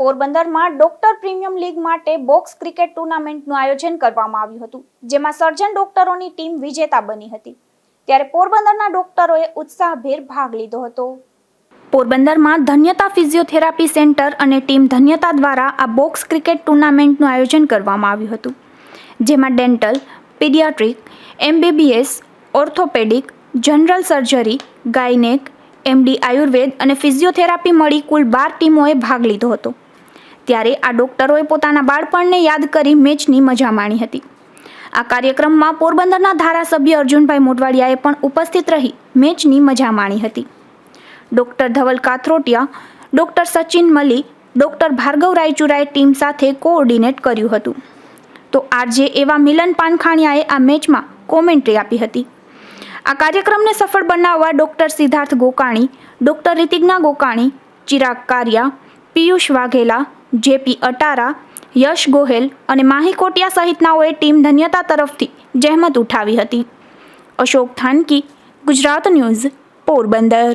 પોરબંદરમાં doctor premium league માટે box cricket ટુર્નામેન્ટનું આયોજન કરવામાં આવ્યું હતું, જેમાં સર્જન ડોક્ટરોની ટીમ વિજેતા બની હતી. ત્યારે પોરબંદરના ડોક્ટરોએ ઉત્સાહભેર ભાગ લીધો હતો. પોરબંદરમાં ધન્યતા ફિઝિયોથેરાપી સેન્ટર અને ટીમ ધન્યતા દ્વારા આ બોક્સ ક્રિકેટ ટુર્નામેન્ટનું આયોજન કરવામાં આવ્યું હતું, જેમાં dental, pediatric, MBBS, orthopedic, general surgery, gynaec, MD, Ayurveda અને ફિઝિયોથેરાપી મળી કુલ બાર ટીમોએ ભાગ લીધો હતો. ત્યારે આ ડોક્ટરોએ પોતાના બાળપણને યાદ કરી મેચની મજા માણી હતી. આ કાર્યક્રમમાં પોરબંદરના ધારાસભ્ય અર્જુનભાઈ મોટવાડિયાએ પણ ઉપસ્થિત રહી મેચની મજા માણી હતી. Doctor Dhaval Kathrotiya, doctor Sachin Mali doctor Bhargav રાયચુરાએ team સાથે કોઓર્ડિનેટ કર્યું હતું. તો આરજે એવા મિલન પાનખાણિયાએ આ મેચમાં કોમેન્ટ્રી આપી હતી. આ કાર્યક્રમને સફળ બનાવવા doctor Siddharth Gokani, doctor Ritigna Gokani, Chirag Kariya Piyush Vaghela, JP Atara, Yash Gohel અને માહી કોટિયા સહિતનાઓએ ટીમ ધન્યતા તરફથી જહેમત ઉઠાવી હતી. અશોક થાનકી, ગુજરાત ન્યૂઝ, પોરબંદર.